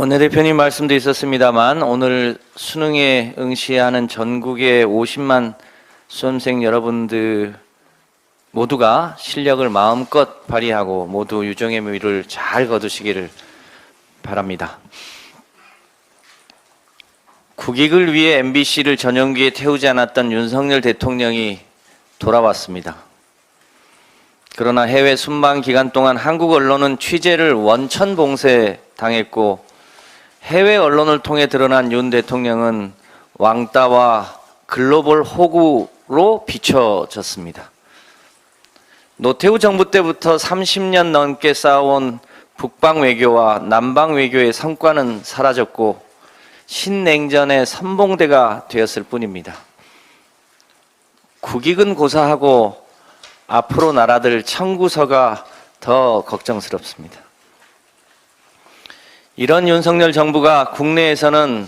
원내대표님 말씀도 있었습니다만 오늘 수능에 응시하는 전국의 50만 수험생 여러분들 모두가 실력을 마음껏 발휘하고 모두 유종의 묘를 잘 거두시기를 바랍니다. 국익을 위해 MBC를 전용기에 태우지 않았던 윤석열 대통령이 돌아왔습니다. 그러나 해외 순방 기간 동안 한국 언론은 취재를 원천 봉쇄 당했고 해외 언론을 통해 드러난 윤 대통령은 왕따와 글로벌 호구로 비춰졌습니다. 노태우 정부 때부터 30년 넘게 쌓아온 북방 외교와 남방 외교의 성과는 사라졌고 신냉전의 선봉대가 되었을 뿐입니다. 국익은 고사하고 앞으로 나라들 청구서가 더 걱정스럽습니다. 이런 윤석열 정부가 국내에서는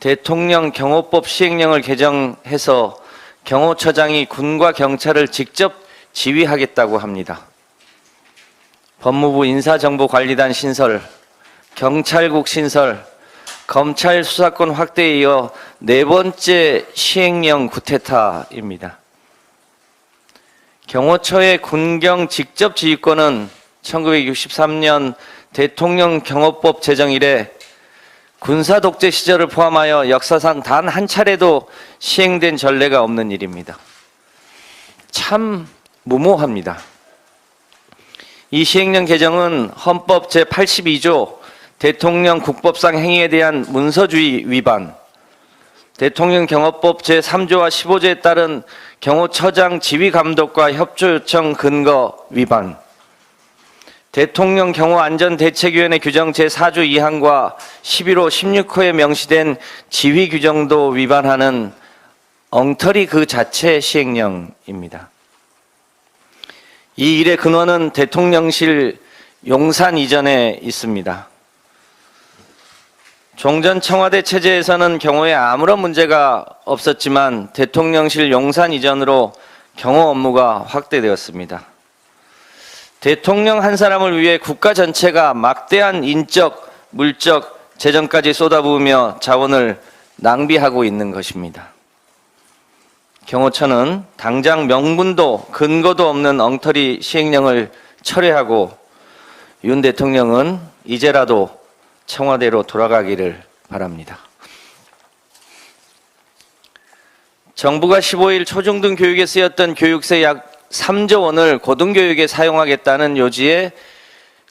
대통령 경호법 시행령을 개정해서 경호처장이 군과 경찰을 직접 지휘하겠다고 합니다. 법무부 인사정보관리단 신설, 경찰국 신설, 검찰 수사권 확대에 이어 네 번째 시행령 구테타입니다. 경호처의 군경 직접 지휘권은 1963년 대통령 경호법 제정 이래 군사 독재 시절을 포함하여 역사상 단 한 차례도 시행된 전례가 없는 일입니다. 참 무모합니다. 이 시행령 개정은 헌법 제82조 대통령 국법상 행위에 대한 문서주의 위반, 대통령 경호법 제3조와 15조에 따른 경호처장 지휘 감독과 협조 요청 근거 위반, 대통령 경호안전대책위원회 규정 제4조 2항과 11호 16호에 명시된 지휘 규정도 위반하는 엉터리 그 자체 시행령입니다. 이 일의 근원은 대통령실 용산 이전에 있습니다. 종전 청와대 체제에서는 경호에 아무런 문제가 없었지만 대통령실 용산 이전으로 경호 업무가 확대되었습니다. 대통령 한 사람을 위해 국가 전체가 막대한 인적, 물적, 재정까지 쏟아부으며 자원을 낭비하고 있는 것입니다. 경호처는 당장 명분도 근거도 없는 엉터리 시행령을 철회하고 윤 대통령은 이제라도 청와대로 돌아가기를 바랍니다. 정부가 15일 초중등 교육에 쓰였던 교육세 약 3조 원을 고등교육에 사용하겠다는 요지의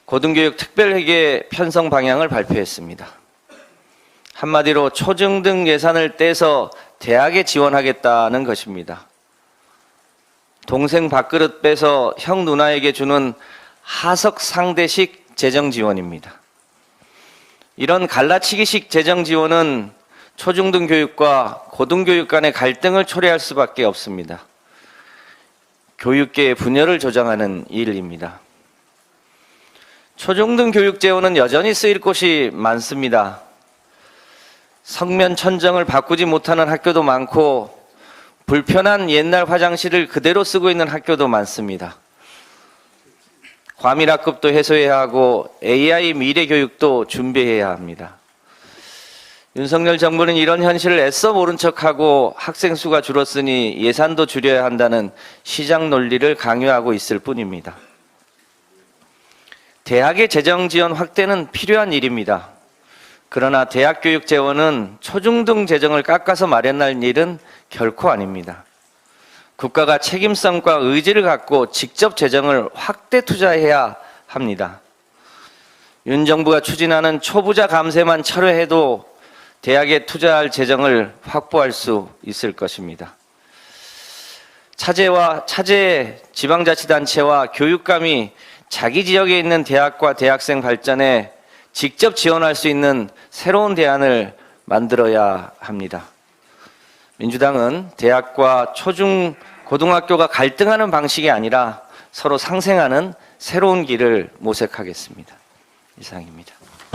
고등교육 특별회계 편성 방향을 발표했습니다. 한마디로 초중등 예산을 떼서 대학에 지원하겠다는 것입니다. 동생 밥그릇 빼서 형 누나에게 주는 하석 상대식 재정 지원입니다. 이런 갈라치기식 재정 지원은 초중등 교육과 고등교육 간의 갈등을 초래할 수밖에 없습니다. 교육계의 분열을 조장하는 일입니다. 초중등 교육 재원은 여전히 쓰일 곳이 많습니다. 성면 천정을 바꾸지 못하는 학교도 많고 불편한 옛날 화장실을 그대로 쓰고 있는 학교도 많습니다. 과밀학급도 해소해야 하고 AI 미래 교육도 준비해야 합니다. 윤석열 정부는 이런 현실을 애써 모른 척하고 학생 수가 줄었으니 예산도 줄여야 한다는 시장 논리를 강요하고 있을 뿐입니다. 대학의 재정 지원 확대는 필요한 일입니다. 그러나 대학 교육 재원은 초중등 재정을 깎아서 마련할 일은 결코 아닙니다. 국가가 책임성과 의지를 갖고 직접 재정을 확대 투자해야 합니다. 윤 정부가 추진하는 초부자 감세만 철회해도 대학에 투자할 재정을 확보할 수 있을 것입니다. 차제와 차제 지방자치단체와 교육감이 자기 지역에 있는 대학과 대학생 발전에 직접 지원할 수 있는 새로운 대안을 만들어야 합니다. 민주당은 대학과 초중 고등학교가 갈등하는 방식이 아니라 서로 상생하는 새로운 길을 모색하겠습니다. 이상입니다.